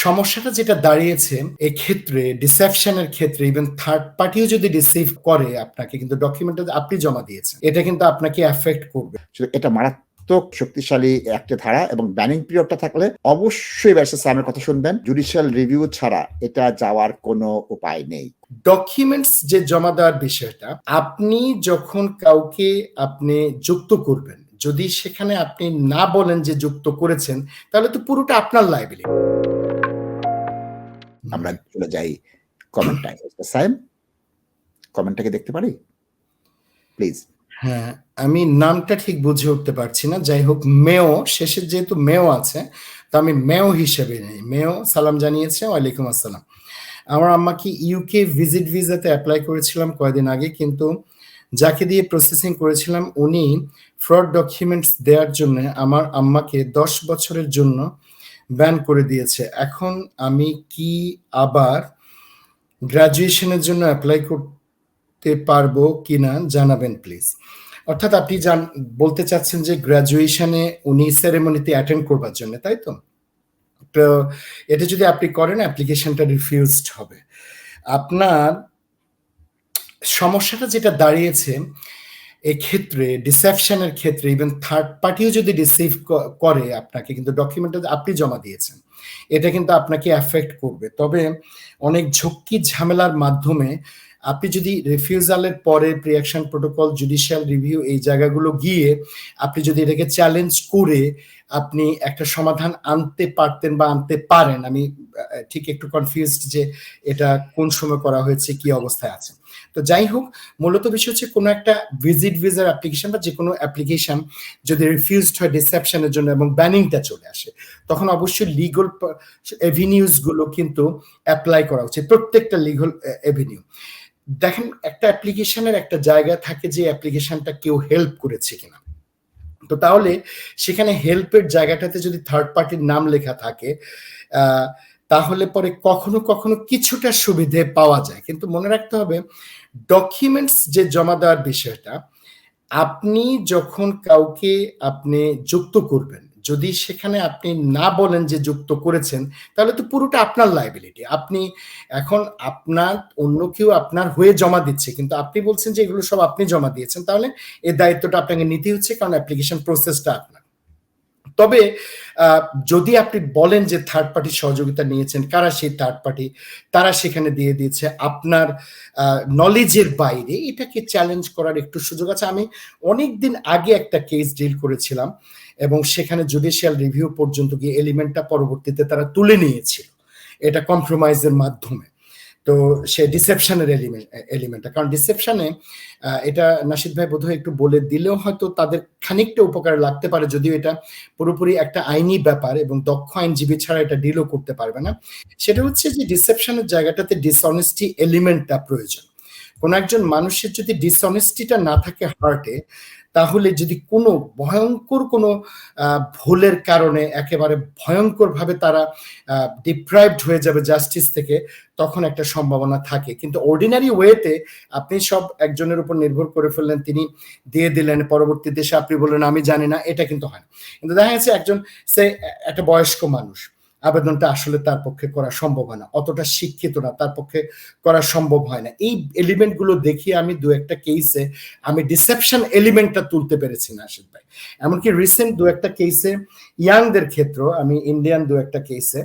সমস্যাটা যেটা দাঁড়িয়েছে এক্ষেত্রে ডিসেপশনের ক্ষেত্রে ইভেন থার্ড পার্টিও যদি রিসিভ করে আপনাকে কিন্তু ডকুমেন্টটা আপনি জমা দিয়েছেন এটা কিন্তু আপনাকে এফেক্ট করবে। এটা মারাত্মক শক্তিশালী একটা ধারা এবং ব্যানিং পিরিয়ডটা থাকলে অবশ্যই ব্যারিস্টার সালামের কথা শুনবেন। জুডিশিয়াল রিভিউ ছাড়া এটা যাওয়ার কোনো উপায় নেই। ডকুমেন্টস যে জমা দেওয়ার বিষয়টা আপনি যখন কাউকে আপনি যুক্ত করবেন যদি সেখানে আপনি না বলেন যে যুক্ত করেছেন তাহলে তো পুরোটা আপনার লাইবিলিটি আমরা চলে যাই কমেন্টটায় সাইম কমেন্টটাকে দেখতে পারি? প্লিজ হ্যাঁ আমি নামটা ঠিক বুঝে উঠতে পারছি না। যাই হোক মেও শেষে যেহেতু মেও আছে, তো আমি মেও হিসেবে নেই। মেও সালাম জানিয়েছে, ওয়ালাইকুম আসসালাম। আমার আম্মাকে ইউকে ভিজিট ভিসাতে অ্যাপ্লাই করেছিলাম কয়েকদিন আগে, কিন্তু যাকে দিয়ে প্রসেসিং করেছিলাম, উনি ফ্রড ডকুমেন্টস দেওয়ার জন্য আমার আম্মাকে দশ বছরের জন্য ব্যান করে দিয়েছে। এখন আমি কি আবার গ্রাজুয়েশনের জন্য অ্যাপ্লাই করতে পারব কিনা জানাবেন প্লিজ অর্থাৎ আপনি জান, বলতে চাচ্ছেন যে গ্রাজুয়েশনে উনি সেরেমনিতে অ্যাটেন্ড করবার জন্য, তাই তো? তো এটা যদি আপনি করেন অ্যাপ্লিকেশনটা রিফিউজড হবে। আপনার সমস্যাটা যেটা দাঁড়িয়েছে এক্ষেত্রে ডিসেপশনের ক্ষেত্রে ইভেন থার্ড পার্টিও যদি রিসিভ করে আপনাকে, কিন্তু ডকুমেন্টটা আপনি জমা দিয়েছেন, এটা কিন্তু আপনাকে অ্যাফেক্ট করবে। তবে অনেক ঝক্কি ঝামেলার মাধ্যমে আপনি যদি রিফিউজালের পরে প্রিয়াকশন প্রোটোকল জুডিশিয়াল রিভিউ এই জায়গাগুলো গিয়ে আপনি যদি এটাকে চ্যালেঞ্জ করে আপনি একটা সমাধান আনতে পারতেন বা আনতে পারেন, আমি ঠিক একটু কনফিউজড যে এটা কোন সময় করা হয়েছে, কি অবস্থায় আছে। তো যাই হোক, মূলত বিষয় হচ্ছে কোনো একটা ভিজিট ভিজার অ্যাপ্লিকেশন বা যে কোনো অ্যাপ্লিকেশন যদি রিফিউজড হয় ডিসেপশনের জন্য এবং ব্যানিংটা চলে আসে, তখন অবশ্যই লিগল এভিনিউজগুলো কিন্তু অ্যাপ্লাই করা উচিত, প্রত্যেকটা লিগল এভিনিউ দেখেন, একটা অ্যাপ্লিকেশনের একটা জায়গা থাকে যে অ্যাপ্লিকেশনটা কেউ হেল্প করেছে কিনা। তো তাহলে সেখানে হেল্পের জায়গাটাতে যদি থার্ড পার্টির নাম লেখা থাকে তাহলে পরে কখনো কখনো কিছুটা সুবিধে পাওয়া যায়। কিন্তু মনে রাখতে হবে ডকুমেন্টস যে জমা দেওয়ার বিষয়টা, আপনি যখন কাউকে আপনি যুক্ত করবেন, যদি সেখানে আপনি না বলেন যে যুক্ত করেছেন, তাহলে তো পুরোটা আপনার লাইবিলিটি আপনি এখন আপনার, অন্য কেউ আপনার হয়ে জমা দিচ্ছে, কিন্তু আপনি বলছেন যে এগুলো সব আপনি জমা দিয়েছেন, তাহলে এই দায়িত্বটা আপনাকে নিতে হচ্ছে, কারণ অ্যাপ্লিকেশন প্রসেসটা আপনার। তবে যদি আপনি বলেন যে থার্ড পার্টি সহযোগিতা নিয়েছেন, কারা সেই থার্ড পার্টি তারা সেখানে দিয়ে দিয়েছে। আপনার নলেজের বাইরে এটাকে চ্যালেঞ্জ করার একটু সুযোগ আছে। আমি অনেক দিন আগে একটা কেস ডিল করেছিলাম এবং সেখানে জুডিশিয়াল রিভিউ পর্যন্ত গিয়ে এলিমেন্টটা পরবর্তীতে তারা তুলে নিয়েছিল। এটা কম্প্রোমাইজের মাধ্যমে। তো সে ডিসেপশনের এলিমেন্ট এলিমেন্টটা কারণ ডিসেপশনে এটা নাসিদ ভাই বোধহয় একটু বলে দিলেও হয়তো তাদের খানিকটা উপকারে লাগতে পারে, যদিও এটা পুরোপুরি একটা আইনি ব্যাপার এবং দক্ষ আইনজীবী ছাড়া এটা ডিলও করতে পারবে না। সেটা হচ্ছে যে ডিসেপশনের জায়গাটাতে ডিসঅনেস্টি এলিমেন্টটা প্রয়োজন। কোনো একজন মানুষের যদি ডিসঅনেস্টিটা না থাকে হার্টে তাহলে যদি কোনো ভয়ঙ্কর কোনো ভুলের কারণে একেবারে ভয়ঙ্করভাবে তারা ডিপ্রাইভড হয়ে যাবে জাস্টিস থেকে, তখন একটা সম্ভাবনা থাকে। কিন্তু অর্ডিনারি ওয়েতে আপনি সব একজনের উপর নির্ভর করে ফেললেন, তিনি দিয়ে দিলেন পরবর্তী দেশে আপনি বললেন, আমি জানি না। এটা কিন্তু হয় কিন্তু দেখা যাচ্ছে একজন, সে একটা বয়স্ক মানুষ আবেদনটা আসলে তার পক্ষে করা সম্ভব হয় না। অতটা শিক্ষিত না তার পক্ষে করা সম্ভব হয় না। এই এলিমেন্টগুলো দেখিয়ে আমি দু একটা কেসে আমি ডিসেপশন এলিমেন্টটা তুলতে পেরেছি না আশিক ভাই। এমনকি রিসেন্ট দু একটা কেসে ইয়াংদের ক্ষেত্র আমি ইন্ডিয়ান দু একটা কেসে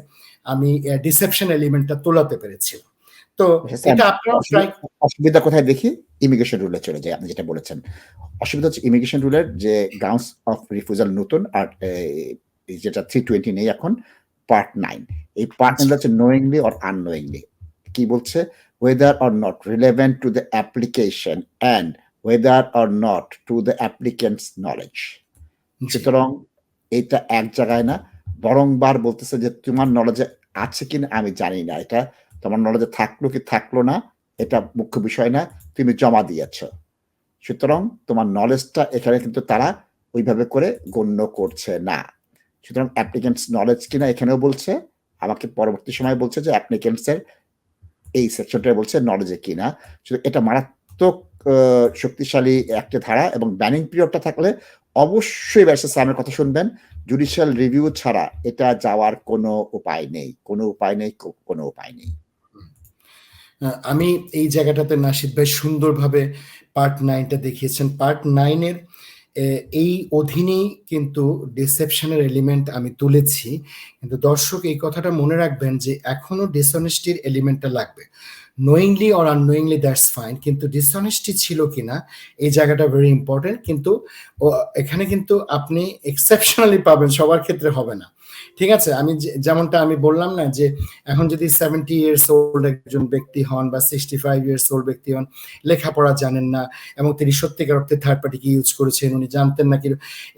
আমি ডিসেপশন এলিমেন্টটা তোলাতে পেরেছিলাম তো এটা আপনারা অসুবিধা কোথায় দেখি? ইমিগ্রেশন রুলে চলে যায় আপনি যেটা বলেছেন। অসুবিধা হচ্ছে ইমিগ্রেশন রুলের যে গ্রাউন্ডস অফ রিফিউজাল নতুন আর যেটা থ্রি টোয়েন্টি নেই এখন পার্ট নাইন এই পার্ট নাইন হচ্ছে নোয়িংলি অর আননোয়িংলি কি বলছে? Whether or not relevant to the application and whether or not to the applicant's knowledge সুতরাং এটা এক জায়গায় না বরংবার বলতেছে যে তোমার নলেজে আছে কি না আমি জানি না। এটা তোমার নলেজে থাকল কি থাকল না এটা মুখ্য বিষয় না তুমি জমা দিয়েছ। সুতরাং তোমার নলেজটা এখানে কিন্তু তারা ওইভাবে করে গণ্য করছে না। সুতরাং অ্যাপ্লিকেন্টস নলেজ কিনা এখানেও বলছে, আমাকে পরবর্তী সময় বলছে যে অ্যাপ্লিকেন্টস এর এই সেকশনটা বলছে নলেজে কিনা। শুধু এটা মারাত্মক শক্তিশালী একটা ধারা এবং ব্যানিং পিরিয়ডটা থাকলে অবশ্যই ব্যারিস্টার সালামের কথা শুনবেন। জুডিশিয়াল রিভিউ ছাড়া এটা যাওয়ার কোনো উপায় নেই। কোনো উপায় নেই কোনো উপায় নেই। আমি এই জায়গাটাতে নাসিদ ভাই সুন্দরভাবে পার্ট নাইনটা দেখিয়েছেন। পার্ট নাইনের এই অধীনেই কিন্তু ডিসেপশনের এলিমেন্ট আমি তুলেছি। কিন্তু দর্শক, এই কথাটা মনে রাখবেন যে এখনও ডিসঅনেস্টির এলিমেন্টটা লাগবে। Knowingly or unknowingly that's fine কিন্তু ডিসঅনেস্টি ছিল কিনা, এই জায়গাটা ভেরি ইম্পর্টেন্ট কিন্তু এখানে কিন্তু আপনি এক্সেপশনালি পাবেন, সবার ক্ষেত্রে হবে না। ঠিক আছে? আমি যেমনটা আমি বললাম না যে, এখন যদি সেভেন্টি ইয়ার্স ওল্ড একজন ব্যক্তি হন বা সিক্সটি ফাইভ ইয়ার্স ওল্ড ব্যক্তি হন, লেখাপড়া জানেন না এবং তিনি সত্যিকার অর্থে থার্ড পার্টিকে ইউজ করেছেন উনি জানতেন না কি,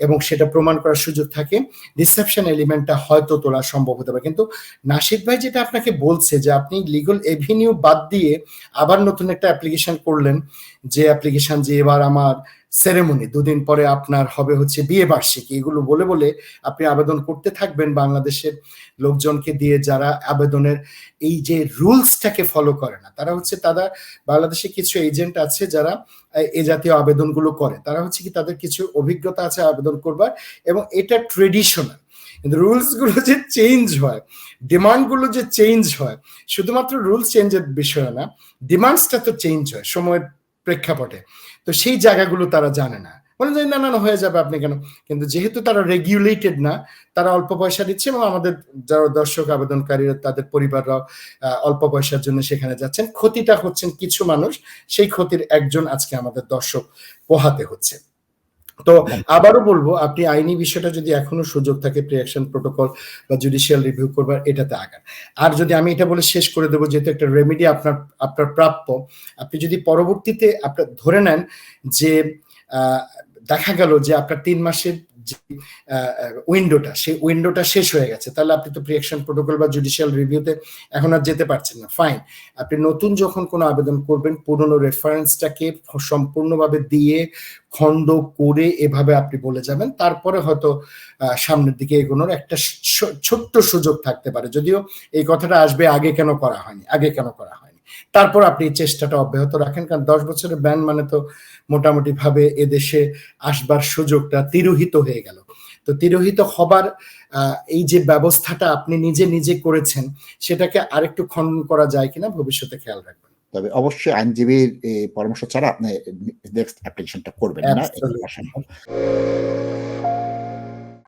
এবং সেটা প্রমাণ করার সুযোগ থাকে রিসেপশন এলিমেন্টটা হয়তো তোলা সম্ভব হতে পারে। কিন্তু নাসিদ ভাই যেটা আপনাকে বলছে যে, আপনি লিগাল এভিনিউ বাদ দিয়ে আবার নতুন একটা অ্যাপ্লিকেশন করলেন, যে অ্যাপ্লিকেশন যে, এবার আমার সেরেমনি দুদিন পরে আপনার হবে হচ্ছে বিয়ে বার্ষিকী। এগুলো বলে বলে আপনি আবেদন করতে থাকবেন বাংলাদেশের লোকজনকে দিয়ে যারা আবেদনের এই যে রুলসটাকে ফলো করে না, তারা হচ্ছে তারা বাংলাদেশে কিছু এজেন্ট আছে যারা এ- জাতীয় আবেদনগুলো করে। তারা হচ্ছে কি তাদের কিছু অভিজ্ঞতা আছে আবেদন করবার এবং এটা ট্রেডিশনাল কিন্তু রুলসগুলো যে চেঞ্জ হয় ডিমান্ডগুলো যে চেঞ্জ হয়, শুধুমাত্র রুলস চেঞ্জের বিষয় না ডিমান্ডসটা তো চেঞ্জ হয়। সময়ের প্রেক্ষাপটে। তো সেই জায়গাগুলো তারা জানে না। বলে যে, না না হয়ে যাবে আপনি কেন? কিন্তু যেহেতু তারা রেগুলেটেড না, তারা অল্প পয়সা দিচ্ছে এবং আমাদের যারা দর্শক, আবেদনকারীরা, তাদের পরিবাররাও অল্প পয়সার জন্য সেখানে যাচ্ছেন। ক্ষতিটা হচ্ছেন কিছু মানুষ। সেই ক্ষতির একজন আজকে আমাদের দর্শক পোহাতে হচ্ছে। তো আবারও বলব, আপনি আইনি বিষয়টা যদি এখনও সুযোগ থাকে প্রিয়াকশন প্রোটোকল বা জুডিশিয়াল রিভিউ করবার, এটাতে আগান। আর যদি আমি এটা বলে শেষ করে দেবো, যেহেতু একটা রেমেডি আপনার আপনার প্রাপ্য, আপনি যদি পরবর্তীতে আপনার, ধরে নেন যে দেখা গেল যে আপনার তিন মাসের উইন্ডোটা সেই উইন্ডোটা শেষ হয়ে গেছে। তাহলে আপনি তো প্রিয়াকশন প্রোটোকল বা জুডিশিয়াল রিভিউতে এখন আর যেতে পারছেন না। ফাইন আপনি নতুন যখন কোনো আবেদন করবেন, পুরনো রেফারেন্সটাকে সম্পূর্ণভাবে দিয়ে খণ্ড করে এভাবে আপনি বলে যাবেন। তারপরে হয়তো সামনের দিকে এগোনোর একটা ছোট্ট সুযোগ থাকতে পারে। যদিও এই কথাটা আসবে আগে কেন করা হয়নি, আগে কেন করা হয়নি। তারপর আপনি চেষ্টাটা অব্যাহত রাখেন কারণ দশ বছরের ব্যান মানে তো মোটামুটি ভাবে এদেশে আসবার সুযোগটা তিরোহিত হয়ে গেল। তো তিরোহিত হবার আহ, এই যে ব্যবস্থাটা আপনি নিজে নিজে করেছেন সেটাকে আরেকটু খণ্ডন করা যায় কিনা ভবিষ্যতে খেয়াল রাখবেন। তবে অবশ্যই আইনজীবীর এই পরামর্শ ছাড়া আপনি নেক্সট অ্যাপ্লিকেশনটা করবেন না